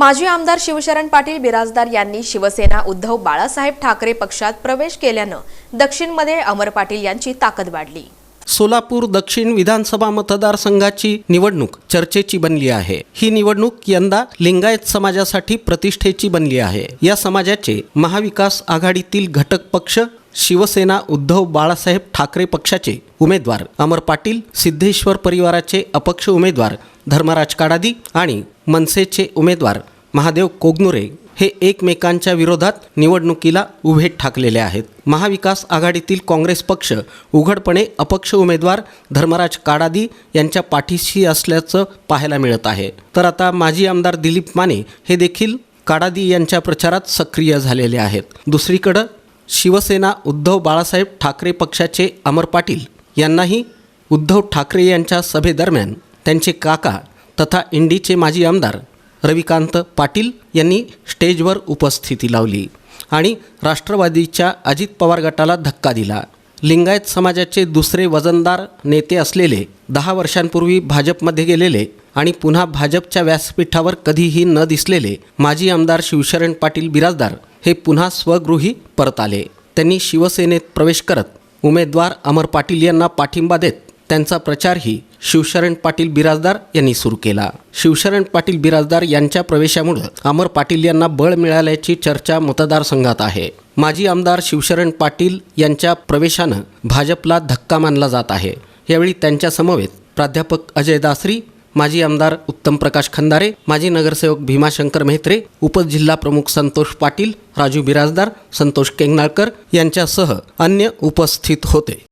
माजी आमदार शिवशरण पाटील बिराजदार यांनी शिवसेना उद्धव बाळासाहेब ठाकरे पक्षात प्रवेश केल्यानं दक्षिणमध्ये अमर पाटील यांची ताकद वाढली. सोलापूर दक्षिण विधानसभा मतदारसंघाची निवडणूक चर्चेची बनली आहे. ही निवडणूक यंदा लिंगायत समाजासाठी प्रतिष्ठेची बनली आहे. या समाजाचे महाविकास आघाडीतील घटक पक्ष शिवसेना उद्धव बाळासाहेब ठाकरे पक्षाचे उमेदवार अमर पाटील सिद्धेश्वर परिवाराचे अपक्ष उमेदवार धर्मराज काडादी आणि मनसेचे उमेदवार महादेव कोगनुरे हे एकमेकांच्या विरोधात निवडणुकीला उभे ठाकलेले आहेत. महाविकास आघाडीतील काँग्रेस पक्ष उघडपणे अपक्ष उमेदवार धर्मराज काडादी यांच्या पाठीशी असल्याचं पाहायला मिळत आहे. तर आता माजी आमदार दिलीप माने हे देखील काडादी यांच्या प्रचारात सक्रिय झालेले आहेत. दुसरीकडं शिवसेना उद्धव बाळासाहेब ठाकरे पक्षाचे अमर पाटील यांनाही उद्धव ठाकरे यांच्या सभेदरम्यान त्यांचे काका तथा इंडीचे माजी आमदार रविकांत पाटील यांनी स्टेजवर उपस्थिती लावली आणि राष्ट्रवादीच्या अजित पवार गटाला धक्का दिला. लिंगायत समाजाचे दुसरे वजनदार नेते असलेले दहा वर्षांपूर्वी भाजपमध्ये गेलेले आणि पुन्हा भाजपच्या व्यासपीठावर कधीही न दिसलेले माजी आमदार शिवशरण पाटील बिराजदार हे पुन्हा स्वगृही परत आले. त्यांनी शिवसेनेत प्रवेश करत उमेदवार अमर पाटील यांना पाठिंबा देत त्यांचा प्रचारही शिवशरण पाटील बिराजदार यांनी सुरू केला. शिवशरण पाटील बिराजदार यांच्या प्रवेशामुळे अमर पाटील यांना बळ मिळाल्याची चर्चा मतदारसंघात आहे. माजी आमदार शिवशरण पाटील यांच्या प्रवेशानं भाजपला धक्का मानला जात आहे. यावेळी त्यांच्या समवेत प्राध्यापक अजय दासरी माजी आमदार उत्तम प्रकाश खंदारे माजी नगरसेवक भीमाशंकर मेहत्रे उपजिल्हा प्रमुख संतोष पाटील राजू बिराजदार संतोष केंगनाळकर यांच्यासह अन्य उपस्थित होते.